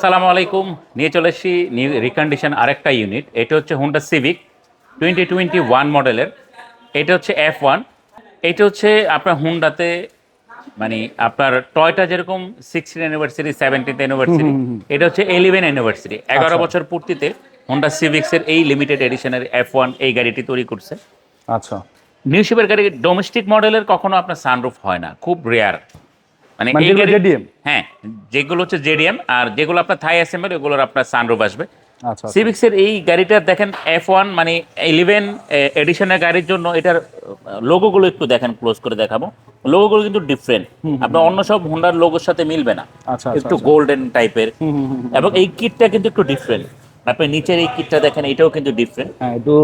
আসসালামু আলাইকুম। নিয়ে চলে এসেছি নিউ রিকন্ডিশন আরেকটা ইউনিট এটা হচ্ছে Honda Civic twenty twenty one মডেলের এটা হচ্ছে এফ ওয়ান এটা হচ্ছে আপনার হুন্ডাতে মানে আপনার টয়টা যেরকম সিক্সটিন অ্যানিভার্সারি সেভেন্টিন্থ অ্যানিভার্সারি এটা হচ্ছে ইলেভেন অ্যানিভার্সারি এগারো বছর পূর্তিতে হোন্ডা সিভিক্সের এই লিমিটেড এডিশনের এফ ওয়ান এই গাড়িটি তৈরি করছে। আচ্ছা। নিউ শিপের গাড়ি ডোমেস্টিক মডেলের কখনো আপনার সানরুফ হয় না। খুব রেয়ার মানে মানে যেগুলো হ্যাঁ যেগুলো হচ্ছে জেডিএম আর যেগুলো আপনার থাই অ্যাসেম্বলি ওগুলোর আপনার সানরুফ আসবে। আচ্ছা সিভিক্সের এই গাড়িটার দেখেন এফ ওয়ান মানে ইলেভেন এডিশনের গাড়ির জন্য এটার লোগোগুলো একটু দেখেন ক্লোজ করে দেখাবো। লোগোগুলো কিন্তু ডিফারেন্ট আপনার অন্য সব হোন্ডার লোগোর সাথে মিলবে না। আচ্ছা, একটু গোল্ডেন টাইপের এবং এই কিটটা কিন্তু একটু ডিফারেন্ট আপনি নিচের এই কিটটা দেখেন এটাও কিন্তু ডিফারেন্ট হ্যাঁ একটু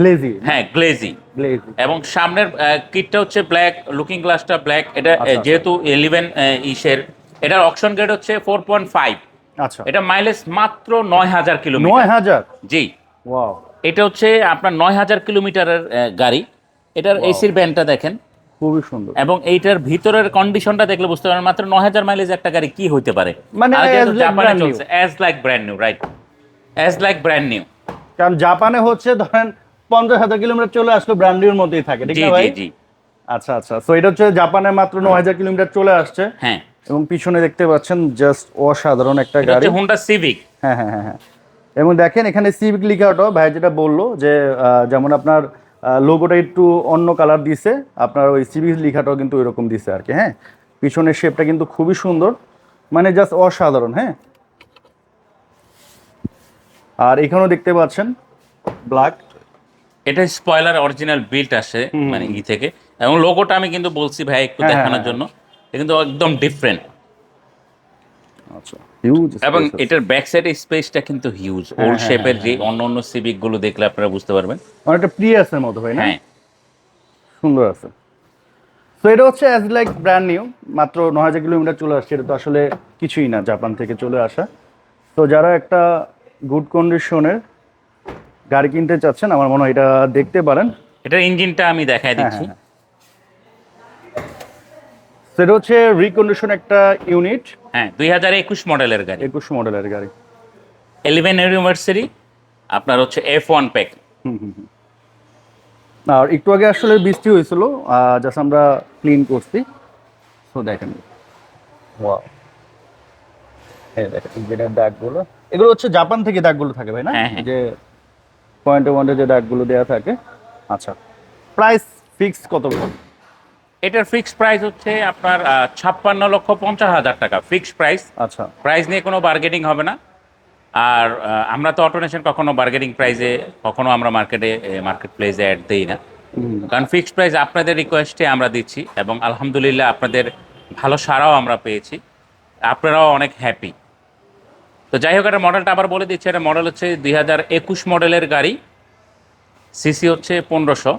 গ্লেজি হ্যাঁ গ্লেজি গ্লেজি এবং সামনের কিটটা হচ্ছে ব্ল্যাক লুকিং গ্লাসটা ব্ল্যাক এটা আচ্ছা। যেহেতু ইলেভেন ইসের এটার অপশন গ্রেড হচ্ছে ফোর পয়েন্ট ফাইভ আচ্ছা। এটা মাইলেজ মাত্র নয় হাজার কিলোমিটার নয় হাজার? জি। ওয়াও এটা হচ্ছে আপনার নয় হাজার কিলোমিটারের গাড়ি। এটার এসির ব্যান্ডটা দেখেন। খুবই সুন্দর। এবং এইটার ভিতরের কন্ডিশনটা দেখলে বুঝতে পারেন মাত্র নয় হাজার মাইলেজ একটা গাড়ি কি হতে পারে। মানে জাপানে চলছে as like brand new right as like brand new কারণ জাপানে হচ্ছে ধরেন পঞ্চাশ হাজার কিলোমিটার চলে আসলো ব্র্যান্ডির মধ্যেই থাকে ঠিক না ভাই? আচ্ছা আচ্ছা। তো এটা হচ্ছে জাপানে মাত্র নয় হাজার কিলোমিটার চলে আসছে। হ্যাঁ। এবং পিছনে দেখতে পাচ্ছেন জাস্ট অসাধারণ একটা গাড়ি। হুন্ডা সিভিক হ্যাঁ হ্যাঁ হ্যাঁ হ্যাঁ। এবং দেখেন এখানে সিভিক লিখাটাও ভাই যেটা বলল যে যেমন আপনার লোগোটা একটু অন্য কালার দিছে আপনার ওই সিভিক লিখাটাও কিন্তু ওইরকম দিছে আর কি হ্যাঁ? পিছনের শেপটা কিন্তু খুবই সুন্দর। মানে জাস্ট অসাধারণ হ্যাঁ? আর এখানেও দেখতে পাচ্ছেন ব্ল্যাক এটা স্পয়লার অরিজিনাল বিল্ট আসে মানে ই থেকে। এবং লোগোটা আমি কিন্তু বলছি ভাই একটু হ্যাঁ, দেখানোর হ্যাঁ, জন্য। এটা কিন্তু একদম ডিফারেন্ট আচ্ছা হিউজ এবং এটার ব্যাক সাইডের স্পেসটা কিন্তু হিউজ হ্যাঁ, ওল্ড শেপের যে অন্য অন্য সিভিকগুলো দেখলে আপনারা বুঝতে পারবেন। অনেকটা প্রিয়াসের মতো ভাই না? হ্যাঁ। সুন্দর আছে। তো এটা হচ্ছে অ্যাজ লাইক ব্র্যান্ড নিউ মাত্র ন হাজার কিলোমিটার চলে আসছে। এটা তো আসলে কিছুই না জাপান থেকে চলে আসা। তো যারা একটা গুড কন্ডিশনের গাড়ি কিনতে চাচ্ছেন আমার মনে হয় এটা দেখতে পারেন। এটার ইঞ্জিনটা আমি দেখাই দিচ্ছি। হ্যাঁ, সেটা হচ্ছে রিকন্ডিশন একটা ইউনিট হ্যাঁ দুই হাজার একুশ মডেলের গাড়ি। একুশ মডেলের গাড়ি। এলিভেন ইউনিভার্সারি আপনার হচ্ছে এফ ওয়ান প্যাক আর একটু আগে আসলে বৃষ্টি হয়েছিল জাস্ট আমরা ক্লিন করছি। তো দেখেন। ওয়াও এই দেখেন ইঞ্জিনের দাগগুলো এগুলো হচ্ছে জাপান থেকে দাগগুলো থাকে ভাই না? হ্যাঁ, হ্যাঁ। যে পয়েন্টে পয়েন্টে যে দাগগুলো দেওয়া থাকে। আচ্ছা প্রাইস ফিক্স কত এটার ফিক্সড প্রাইস হচ্ছে আপনার ছাপ্পান্ন লক্ষ পঞ্চাশ হাজার টাকা ফিক্সড প্রাইস আচ্ছা। প্রাইস নিয়ে কোনো বার্গেনিং হবে না। আর আমরা তো অটোনেশন কখনো বার্গেনিং প্রাইসে কখনো আমরা মার্কেটে মার্কেট প্লেসে অ্যাড দিই না। কারণ ফিক্সড প্রাইস আপনাদের রিকোয়েস্টে আমরা দিচ্ছি এবং আলহামদুলিল্লাহ আপনাদের ভালো সারাও আমরা পেয়েছি। আপনারাও অনেক হ্যাপি তো যাই হোক, এটা মডেলটা আবার বলে দিচ্ছি। এটা মডেল হচ্ছে দুই হাজার একুশ মডেলের গাড়ি। সিসি হচ্ছে পনেরোশো।